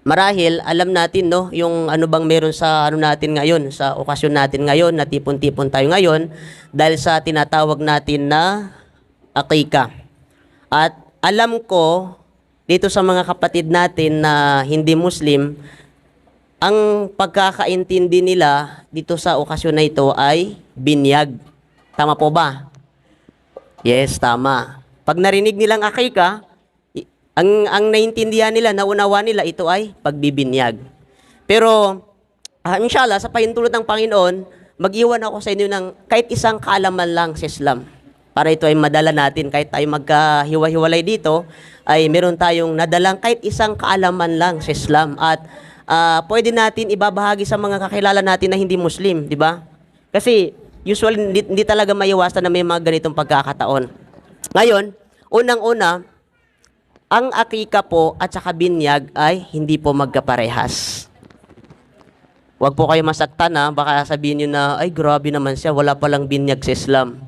marahil alam natin no yung ano bang meron sa ano natin ngayon sa okasyon natin ngayon na tipon-tipon tayo ngayon dahil sa tinatawag natin na akika. At alam ko dito sa mga kapatid natin na hindi Muslim ang pagkakaintindi nila dito sa okasyon na ito ay binyag. Tama po ba? Yes, tama. Pag narinig nilang akika, ang ang naintindihan nila, naunawa nila ito ay pagbibinyag. Pero ah, inshallah sa pahintulot ng Panginoon, mag-iwan ako sa inyo ng kahit isang kaalaman lang sa Islam. Para ito ay madala natin kahit tayo magkahiwa-hiwalay dito, ay meron tayong nadalang kahit isang kaalaman lang sa Islam at ah, pwede natin ibabahagi sa mga kakilala natin na hindi Muslim, di ba? Kasi usually hindi, hindi talaga maiwasan na may mga ganitong pagkakataon. Ngayon, unang-una, ang akika po at saka binyag ay hindi po magkaparehas. Huwag po kayo masaktan ha, baka sabihin nyo na, ay grabe naman siya, wala palang binyag sa Islam.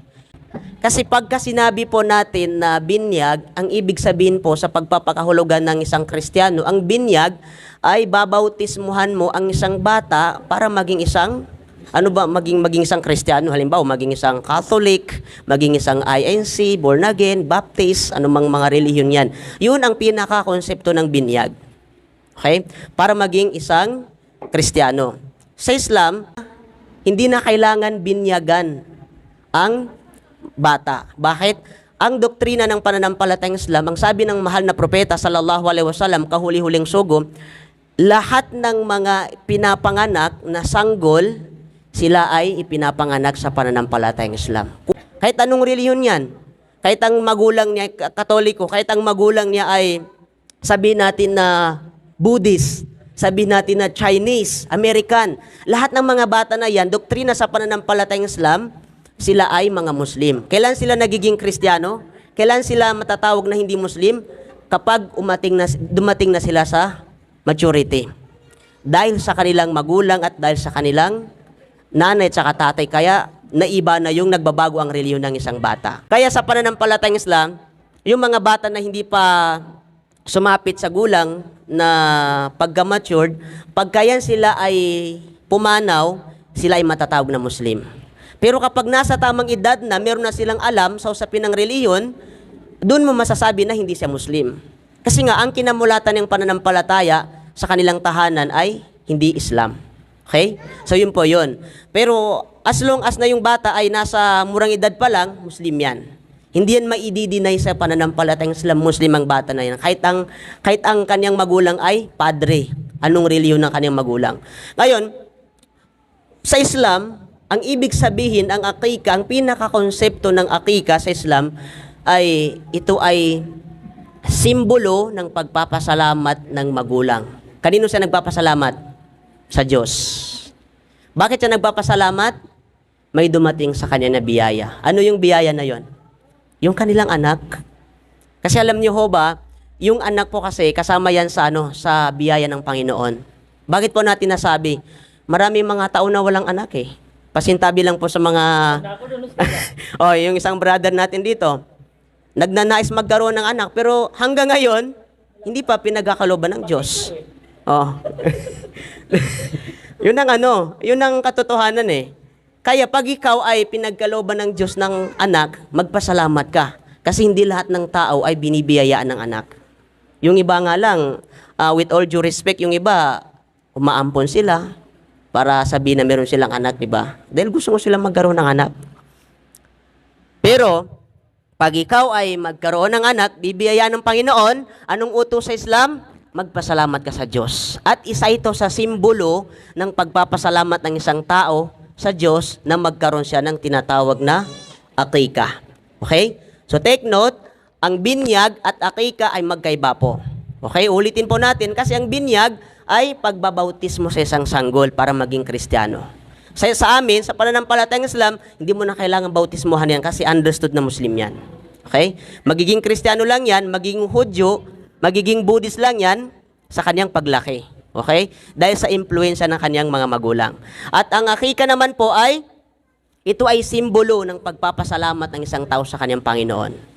Kasi pagka sinabi po natin na binyag, ang ibig sabihin po sa pagpapakahulugan ng isang Kristiyano, ang binyag ay babautismuhan mo ang isang bata para maging isang ano ba maging maging isang Kristiyano halimbawa maging isang Catholic, maging isang INC, born again, Baptist, anumang mga relihiyon 'yan. 'Yun ang pinaka konsepto ng binyag. Okay? Para maging isang Kristiyano. Sa Islam, hindi na kailangan binyagan ang bata. Bakit? Ang doktrina ng pananampalatayang Islam, ang sabi ng mahal na propeta sallallahu alaihi wasallam, kahuli-huling sugo, lahat ng mga pinapanganak na sanggol, sila ay ipinapanganak sa pananampalatayang Islam. Kahit anong reliyon yan, kahit ang magulang niya, katoliko, kahit ang magulang niya ay sabi natin na Buddhist, sabi natin na Chinese, American, lahat ng mga bata na yan, doktrina sa pananampalatayang Islam, sila ay mga Muslim. Kailan sila nagiging Kristiyano? Kailan sila matatawag na hindi Muslim? Kapag umating na, dumating na sila sa maturity. Dahil sa kanilang magulang at dahil sa kanilang nanay at tatay, kaya naiba na yung nagbabago ang reliyon ng isang bata. Kaya sa pananampalatayang Islam, yung mga bata na hindi pa sumapit sa gulang na pagka-matured, pagka yan sila ay pumanaw, sila ay matatawag na Muslim. Pero kapag nasa tamang edad na, meron na silang alam sa usapin ng reliyon, doon mo masasabi na hindi siya Muslim. Kasi nga, ang kinamulatan ng pananampalataya sa kanilang tahanan ay hindi Islam. Okay? So, yun po yun. Pero, as long as na yung bata ay nasa murang edad pa lang, Muslim yan. Hindi yan maididinay sa pananampalatayang Islam, Muslim ang bata na yan. Kahit ang, kahit ang kanyang magulang ay padre. Anong reliyon ng kanyang magulang. Ngayon, sa Islam, ang ibig sabihin, ang akika, ang pinakakonsepto ng akika sa Islam ay ito ay simbolo ng pagpapasalamat ng magulang. Kanino siya nagpapasalamat? Sa Diyos. Bakit siya nagpapasalamat? May dumating sa kanya na biyaya. Ano yung biyaya na yon? Yung kanilang anak. Kasi alam niyo ho ba, yung anak po kasi kasama yan sa ano, sa biyaya ng Panginoon. Bakit po natin nasabi? Marami mga tao na walang anak eh. Pasintabi lang po sa mga oh, yung isang brother natin dito. Nagnanais magkaroon ng anak pero hanggang ngayon hindi pa pinagkakaloban ng Diyos. Oh. yun ang ano, yun ang katotohanan eh. Kaya pag ikaw ay pinagkaloban ng Diyos ng anak, magpasalamat ka. Kasi hindi lahat ng tao ay binibiyayaan ng anak. Yung iba nga lang, ah, with all due respect, yung iba, umaampon sila para sabihin na meron silang anak, di ba? Dahil gusto mo silang magkaroon ng anak. Pero, pag ikaw ay magkaroon ng anak, bibiyayaan ng Panginoon, anong utos sa Islam? Magpasalamat ka sa Diyos. At isa ito sa simbolo ng pagpapasalamat ng isang tao sa Diyos na magkaroon siya ng tinatawag na akika. Okay? So take note, ang binyag at akika ay magkaiba po. Okay? Ulitin po natin kasi ang binyag ay pagbabautismo sa isang sanggol para maging kristyano. Sa, sa amin, sa pananampalatayang Islam, hindi mo na kailangan bautismohan yan kasi understood na Muslim yan. Okay? Magiging Kristiyano lang yan, magiging Hudyo, magiging Buddhist lang yan sa kanyang paglaki. Okay? Dahil sa impluensya ng kanyang mga magulang. At ang akika naman po ay, ito ay simbolo ng pagpapasalamat ng isang tao sa kanyang Panginoon.